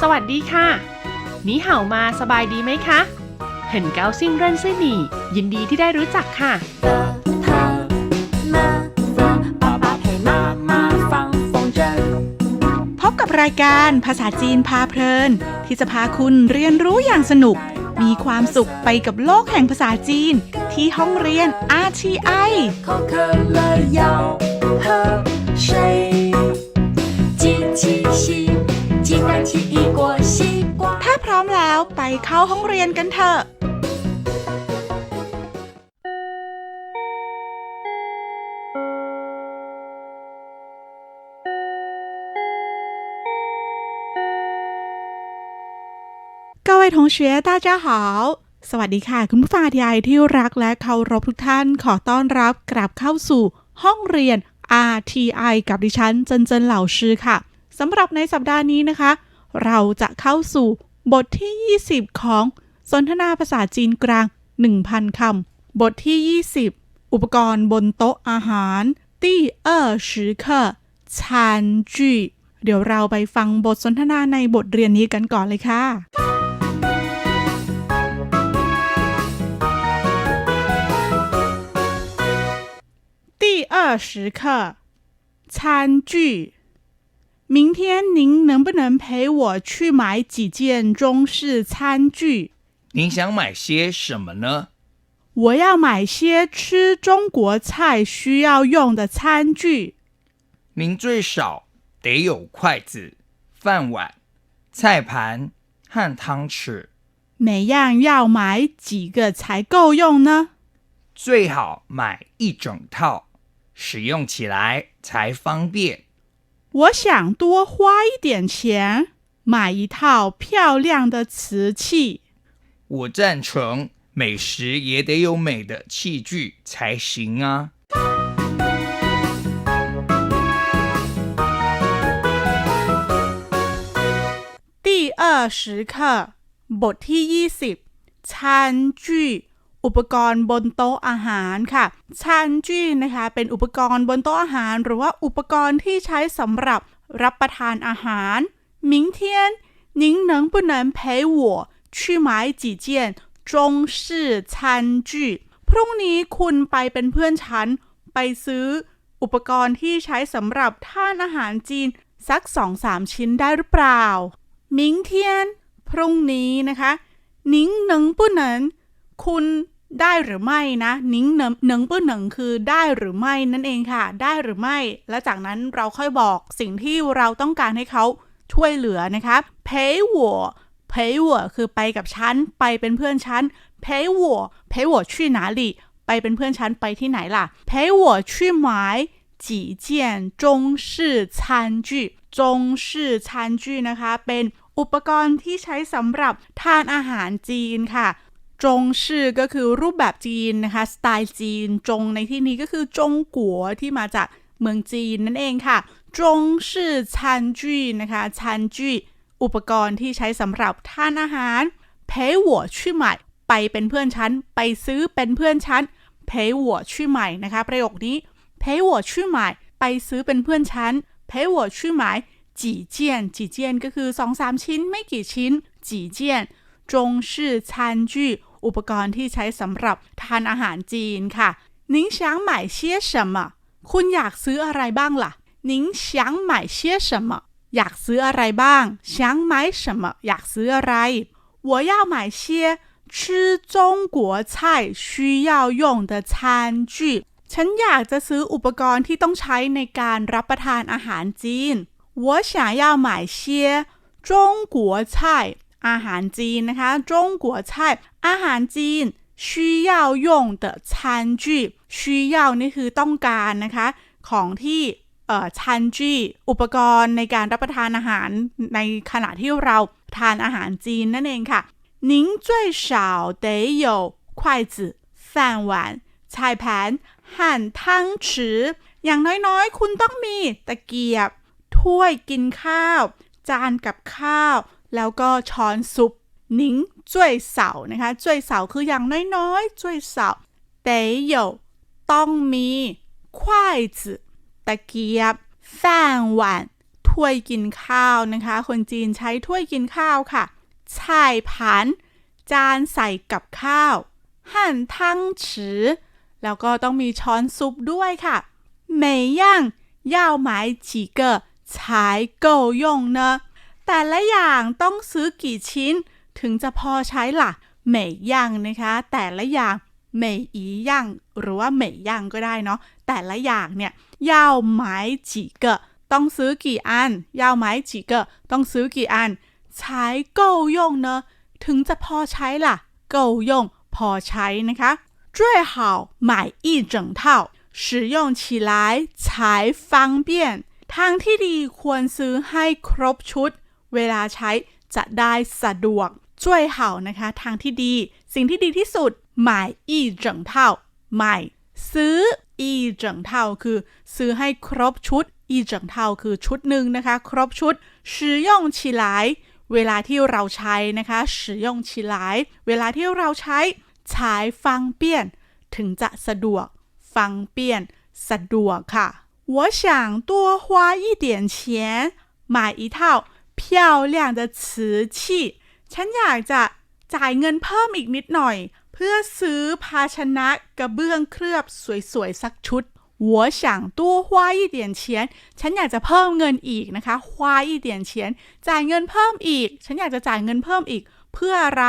สวัสดีค่ะนี่เห่ามาสบายดีไหมคะ เห็นเกาซิ่งเร่นซื่อหนียินดีที่ได้รู้จักค่ะ พบกับรายการภาษาจีนพาเพลิน ที่จะพาคุณเรียนรู้อย่างสนุก มีความสุขไปกับโลกแห่งภาษาจีน ที่ห้องเรียน RTI เขา ถ้าพร้อมแล้วไปเข้าห้องเรียนกันเถอะ 各位同学大家好สวัสดีค่ะ คุณผู้ฟังที่ไอที่รักและเคารพทุกท่านขอต้อนรับกลับเข้าสู่ห้องเรียน RTI กับดิฉันเจินเจินเหล่าชื่อค่ะ สำหรับในสัปดาห์นี้นะคะ เราจะเข้าสู่บทที่ 20 ของสนทนาภาษาจีนกลาง 1,000 คำ บทที่ 20 อุปกรณ์บนโต๊ะอาหารที่เออชือเคชานจีเดี๋ยวเราไปฟังบทสนทนาในบทเรียนนี้กันก่อนเลยค่ะ 第二时刻，餐具。 明天您能不能陪我去买几件中式餐具？您想买些什么呢？我要买些吃中国菜需要用的餐具。您最少得有筷子、饭碗、菜盘和汤匙，每样要买几个才够用呢？最好买一整套，使用起来才方便。我想多花一点钱，买一套漂亮的瓷器。我赞成，美食也得有美的器具才行啊。第二时刻บทที่ 20ชานจี อุปกรณ์บนโต๊ะอาหารค่ะชานจีนะคะเป็นอุปกรณ์บนโต๊ะอาหาร หรือว่าอุปกรณ์ที่ใช้สำหรับรับประทานอาหาร明天您能不能陪我去买几件中式餐具พรุ่งนี้คุณไปเป็นเพื่อนฉัน ไปซื้อ อุปกรณ์ที่ใช้สำหรับทานอาหารจีน สักสองสามชิ้นได้หรือเปล่า明天พรุ่งนี้นะคะ您能不能 คุณได้หรือไม่นะนิ้งเนิงปื้นหนิงคือได้หรือไม่นั่นเองค่ะ ได้หรือไม่ และจากนั้นเราค่อยบอกสิ่งที่เราต้องการให้เขาช่วยเหลือนะคะ陪我陪我คือไปกับฉัน ไปเป็นเพื่อนฉัน陪我陪我去哪里ไปเป็นเพื่อนฉันไปที่ไหนล่ะ陪我去买几件中式餐具中式餐具นะคะ เป็นอุปกรณ์ที่ใช้สำหรับทานอาหารจีนค่ะ จงชื่อก็คือรูปแบบจีนนะคะ สไตล์จีน จงในที่นี้ก็คือจงกัวที่มาจากเมืองจีนนั่นเองค่ะ จงชื่อชันจีนะคะชันจีอุปกรณ์ที่ใช้สำหรับท่านอาหารเพยหัวชื่อใหม่ ไปเป็นเพื่อนชั้น ไปซื้อเป็นเพื่อนชั้นเพยหัวชื่อใหม่นะคะ ประโยคนี้เพยหัวชื่อใหม่ ไปซื้อเป็นเพื่อนชั้นเพยหัวชื่อใหม่จีเจียนจีเจียนก็คือสองสามชิ้นไม่กี่ชิ้นจีเจียนจงชื่อชันจุย อุปกรณ์ที่ใช้สำหรับทานอาหารจีนค่ะ您想买些什么คุณอยากซื้ออะไรบ้างล่ะ您想买些什么อยากซื้ออะไรบ้าง想买什么อยากซื้ออะไร我要买些吃中国菜需要用的餐具ฉันอยากจะซื้ออุปกรณ์ที่ต้องใช้ในการรับประทานอาหารจีน我想要买些中国菜 อาหารจีนนะคะ中国菜อาหารจีน需要用的餐具需要นี่คือต้องการนะคะ ของที่เอ่อชันจีอุปกรณ์ในการรับประทานอาหารในขณะที่เราทานอาหารจีนนั่นเองค่ะ您最少得有筷子饭碗菜盘和汤匙อย่างน้อยๆ คุณต้องมีตะเกียบ ถ้วยกินข้าว จานกับข้าว แล้วก็ช้อนซุปนิ้งจ้วยเสานะคะจ้วยเสาคืออย่างน้อยๆจ้วยเสา得有ต้องมี筷子ตะเกียบ饭碗ถ้ ถ้วยกินข้าวนะคะ คนจีนใช้ถ้วยกินข้าวค่ะช่ายผัน จานใส่กับข้าวหั่นทั้งฉือแล้วก็ต้องมีช้อนซุปด้วยค่ะ每样要买几个才够用呢 แต่ละอย่างต้องซื้อกี่ชิ้น ถึงจะพอใช้ล่ะ每样นะคะ แต่ละอย่าง每一样หรือว่า每样ก็ได้เนาะแต่ละอย่างเนี่ย要买几个ต้องซื้อกี่อัน要买几个ต้องซื้อกี่อัน才够用呢ถึงจะพอใช้ล่ะ够用พอใช้นะคะ最好买一整套使用起来才方便ทางที่ดีควรซื้อให้ครบชุด เวลาใช้จะได้สะดวกช่วยเห่านะคะ ทางที่ดี สิ่งที่ดีที่สุดหมายอี整套ใหม่ ซื้ออี整套คือ ซื้อให้ครบชุดอี整套คือชุดหนึ่งนะคะ ครบชุด使用起来เวลาที่เราใช้นะคะ使用起来เวลาที่เราใช้才方便ถึงจะสะดวกฟังเปี้ยนสะดวกค่ะ我想多花一点钱买一套 漂亮的瓷器ฉันอยากจะจ่ายเงินเพิ่มอีกนิดหน่อย เพื่อซื้อภาชนะกระเบื้องเคลือบสวยๆ สักชุด我想多花一点钱ฉันอยากจะเพิ่มเงินอีกนะคะ花一点钱จ่ายเงินเพิ่มอีก ฉันอยากจะจ่ายเงินเพิ่มอีก เพื่ออะไร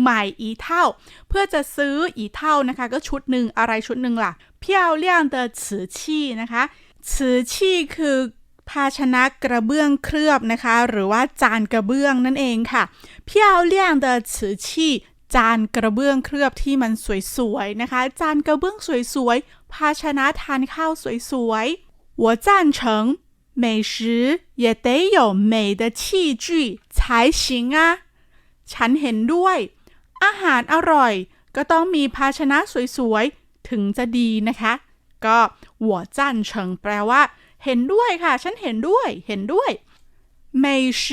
ใหม่อีเท่า เพื่อจะซื้ออีเท่านะคะ ก็ชุดหนึ่งอะไรชุดหนึ่งล่ะ漂亮的瓷器นะคะ瓷器คือ ภาชนะกระเบื้องเคลือบนะคะ หรือว่าจานกระเบื้องนั่นเองค่ะ漂亮的瓷器จานกระเบื้องเคลือบที่มันสวยๆนะคะ จานกระเบื้องสวยๆภาชนะทานข้าวสวยๆ我赞成美食也得有美的器具才行啊ฉันเห็นด้วย อาหารอร่อย ก็ต้องมีภาชนะสวยๆ ถึงจะดีนะคะ ก็หัวจ้านเฉิงแปลว่า เห็นด้วยค่ะ ฉันเห็นด้วย เห็นด้วย美食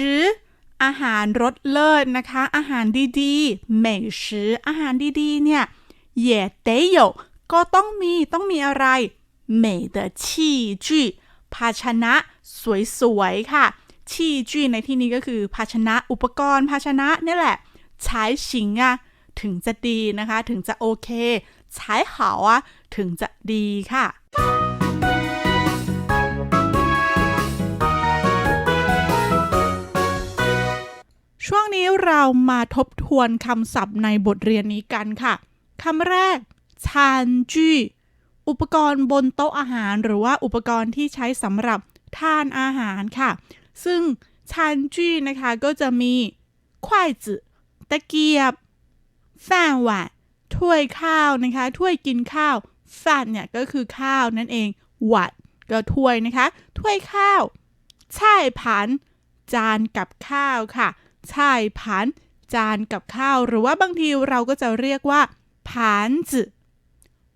อาหารรสเลิศนะคะ อาหารดีๆ美食อาหารดีๆ เนี่ย也得有ก็ต้องมี ต้องมีอะไร美的器具ภาชนะสวยๆ ค่ะชีจีในที่นี้ก็คือ ภาชนะอุปกรณ์ภาชนะนี่แหละ ใช้ชิงอะถึงจะดีนะคะ ถึงจะโอเค ใช้หาอะถึงจะดีค่ะ ช่วงนี้เรามาทบทวนคำศัพท์ในบทเรียนนี้กันค่ะคำแรกชานจีอุปกรณ์บนโต๊ะอาหารหรือว่าอุปกรณ์ที่ใช้สำหรับทานอาหารค่ะ ซึ่งชานจีนะคะก็จะมีขวายจืตะเกียบแฟนหวานถ้วยข้าวนะคะ ถ้วยกินข้าวฟานเนี่ยก็คือข้าวนั่นเองหวัดก็ถ้วยนะคะ ถ้วยข้าวใช่ผัน จานกับข้าวค่ะ ช่ายผันจานกับข้าว หรือว่าบางทีเราก็จะเรียกว่าผานจื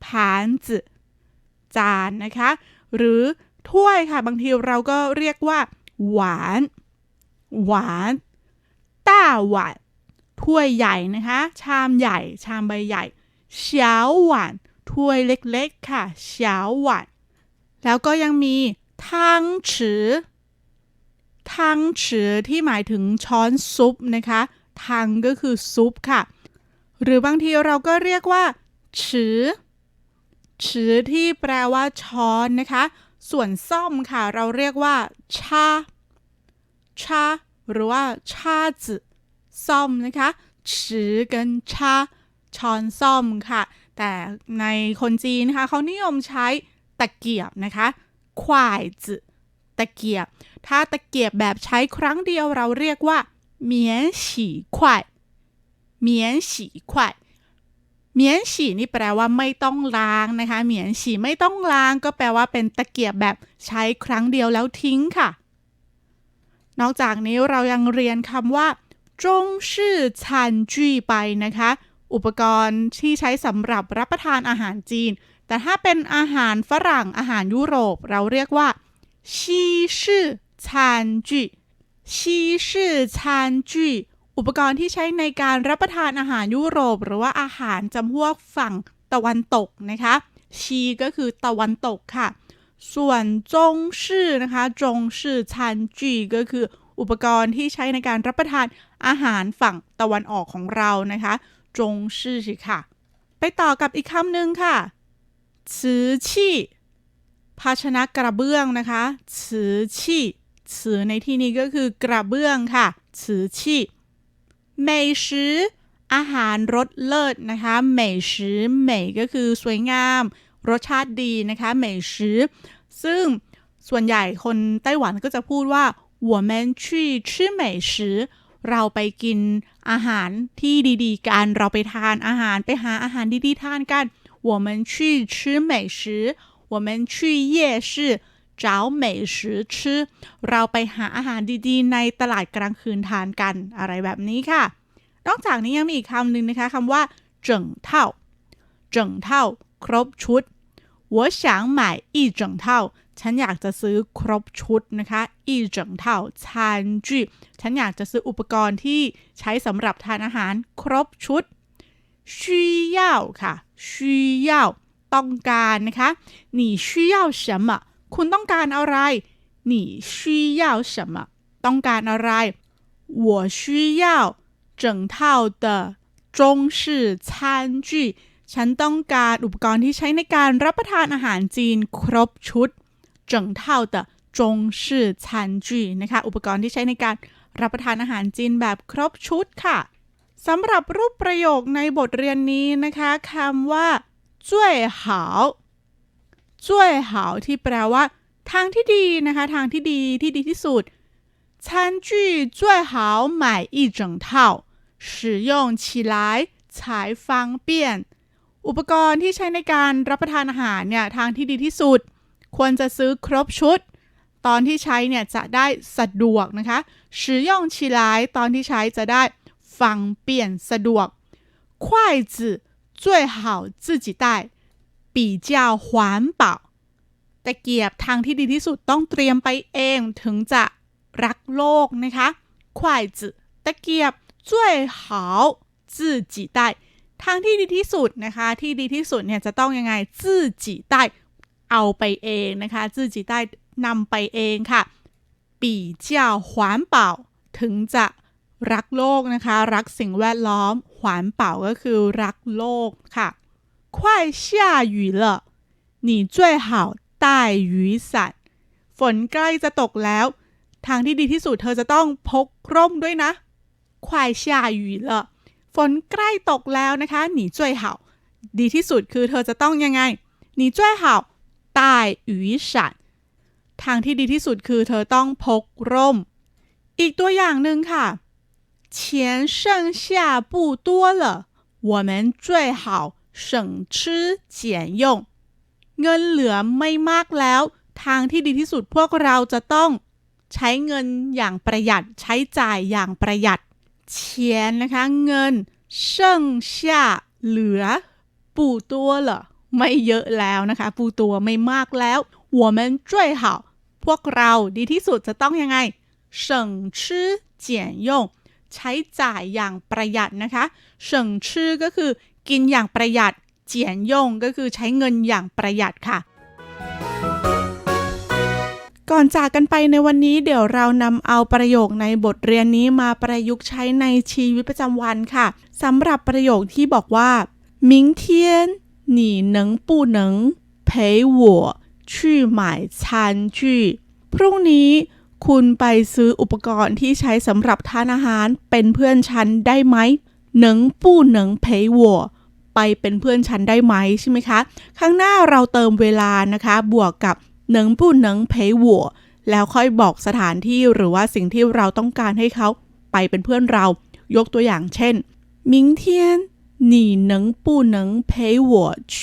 ผานจืจานนะคะ หรือถ้วยค่ะ บางทีเราก็เรียกว่า หวาน หวานต้าหวานถ้วยใหญ่นะคะ ชามใหญ่ ชามใบใหญ่เฉาหวานถ้วยเล็กๆค่ะเฉาหวานแล้วก็ยังมีทังฉือ ทังฉือที่หมายถึงช้อนซุปนะคะ ทังก็คือซุปค่ะ หรือบางทีเราก็เรียกว่าฉือฉือที่แปลว่าช้อนนะคะ ส่วนซ่อมค่ะ เราเรียกว่าชาชาหรือว่าชาจืซ่อมนะคะฉือ跟ชาช้อนซ่อมค่ะ แต่ในคนจีนนะคะเขานิยมใช้ตะเกียบนะคะควายจืตะเกียบ ถ้าตะเกียบแบบใช้ครั้งเดียวเราเรียกว่าเหมียนฉี่ควายเหมียนฉี่ควายเหมียนฉี่นี่แปลว่าไม่ต้องล้างนะคะเหมียนฉี่ไม่ต้องล้างก็แปลว่าเป็นตะเกียบแบบใช้ครั้งเดียวแล้วทิ้งค่ะ นอกจากนี้เรายังเรียนคำว่าจงชื่อชันจุยไปนะคะ อุปกรณ์ที่ใช้สำหรับรับประทานอาหารจีน แต่ถ้าเป็นอาหารฝรั่งอาหารยุโรป เราเรียกว่าชีชื่อ ชันจุยชีชื่อชันจุยอุปกรณ์ที่ใช้ในการรับประทานอาหารยุโรป หรือว่าอาหารจำพวกฝั่งตะวันตกนะคะ ชีก็คือตะวันตกค่ะ ส่วนจงชื่อนะคะจงชื่อชันจีก็คืออุปกรณ์ที่ใช้ในการรับประทานอาหารฝั่งตะวันออกของเรานะคะจงชื่อสิค่ะ ไปต่อกับอีกคำหนึ่งค่ะ瓷器ภาชนะกระเบื้องนะคะ瓷 器瓷ในที่นี้ก็คือกระเบื้องค่ะ瓷器美食อาหารรสเลิศนะคะ美食美ก็คือสวยงาม รสชาติดีนะคะ美食ซึ่งส่วนใหญ่คนไต้หวันก็จะพูดว่า我们去吃美食เราไปกินอาหารที่ดีๆกัน เราไปทานอาหารไปหาอาหารดีๆทานกัน我们去吃美食我们去夜市 找美食吃เราไปหาอาหารดีๆ ในตลาดกลางคืนทานกันอะไรแบบนี้ค่ะ นอกจากนี้ยังมีอีกคำหนึ่งนะคะคำว่า整套整套ครบชุด我想买一整套ฉันอยากจะซื้อครบชุดนะคะ一整套餐具ฉันอยากจะซื้ออุปกรณ์ที่ใช้สำหรับทานอาหารครบชุด需要ค่ะ需要ต้องการนะคะ你需要什么 คุณต้องการอะไร你需要什么ต้องการอะไร我需要整套的中式餐具ฉันต้องการอุปกรณ์ที่ใช้ในการรับประทานอาหารจีนครบชุด整套的中式餐具นะคะ อุปกรณ์ที่ใช้ในการรับประทานอาหารจีนแบบครบชุดค่ะสำหรับรูปประโยคในบทเรียนนี้นะคะคำว่า 最好最好ที่แปลว่า ทางที่ดีนะคะ ทางที่ดีที่ดีที่สุด餐具最好买一整套使用起来才方便อุปกรณ์ที่ใช้ในการรับประทานอาหารเนี่ยทางที่ดีที่สุด ควรจะซื้อครบชุด ตอนที่ใช้เนี่ยจะได้สะดวกนะคะ使用起来ตอนที่ใช้จะได้方便สะดวก筷子最好自己带 ปีเจ้าหวานเป่าตะเกียบทางที่ดีที่สุดต้องเตรียมไปเองถึงจะรักโลกนะคะควายจื้ตะเกียบจ้วยหาจื้จีได้ทางที่ดีที่สุดนะคะ ที่ดีที่สุดเนี่ยจะต้องยังไงจื้จีได้เอาไปเองนะคะจื้จีได้นำไปเองค่ะ ปีเจียหวานเป่าถึงจะรักโลกนะคะ รักสิ่งแวดล้อม หวานเป่าก็คือรักโลกค่ะ 快下雨了你最好带雨伞ฝนใกล้จะตกแล้ว ทางที่ดีที่สุดเธอจะต้องพกร่มด้วยนะ快下雨了ฝนใกล้ตกแล้วนะคะ你最好ดีที่สุดคือเธอจะต้องยังไง你最好带雨伞ทางที่ดีที่สุดคือเธอต้องพกร่ม อีกตัวอย่างหนึ่งค่ะ钱剩下不多了我们最好 省吃俭用เงินเหลือไม่มากแล้ว ทางที่ดีที่สุดพวกเราจะต้องใช้เงินอย่างประหยัดใช้จ่ายอย่างประหยัดเฉียนนะคะ เงิน剩下เหลือปูตัวเหรอไม่เยอะแล้วนะคะ ปูตัวไม่มากแล้ว我们最好พวกเราดีที่สุดจะต้องยังไง省吃俭用ใช้จ่ายอย่างประหยัดนะคะเฉิงชื่อก็คือ กินอย่างประหยัด เจียนยงก็คือใช้เงินอย่างประหยัดค่ะ ก่อนจากกันไปในวันนี้เดี๋ยวเรานำเอาประโยคในบทเรียนนี้มาประยุกต์ใช้ในชีวิตประจำวันค่ะสำหรับประโยคที่บอกว่า明天你能不能陪我去买餐具พรุ่งนี้คุณไปซื้ออุปกรณ์ที่ใช้สำหรับทานอาหารเป็นเพื่อนฉันได้ไหม หนังปู้หนังเพยวัวไปเป็นเพื่อนฉันได้ไหมใช่ไหมคะ ข้างหน้าเราเติมเวลานะคะ บวกกับหนังปู้หนังเพยวัวแล้วค่อยบอกสถานที่หรือว่าสิ่งที่เราต้องการให้เขาไปเป็นเพื่อนเรา ยกตัวอย่างเช่น明天你能不能陪我去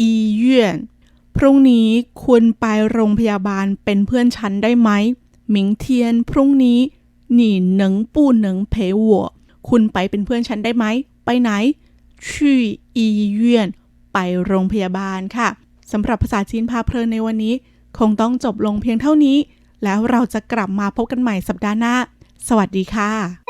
医院พรุ่งนี้คุณไปโรงพยาบาลเป็นเพื่อนฉันได้ไหม明天พรุ่งนี้你能不能陪我 คุณไปเป็นเพื่อนฉันได้ไหม ไปไหนชี่อีเยื่นไปโรงพยาบาลค่ะสำหรับภาษาจีนพาเพลินในวันนี้ คงต้องจบลงเพียงเท่านี้ แล้วเราจะกลับมาพบกันใหม่สัปดาห์หน้า สวัสดีค่ะ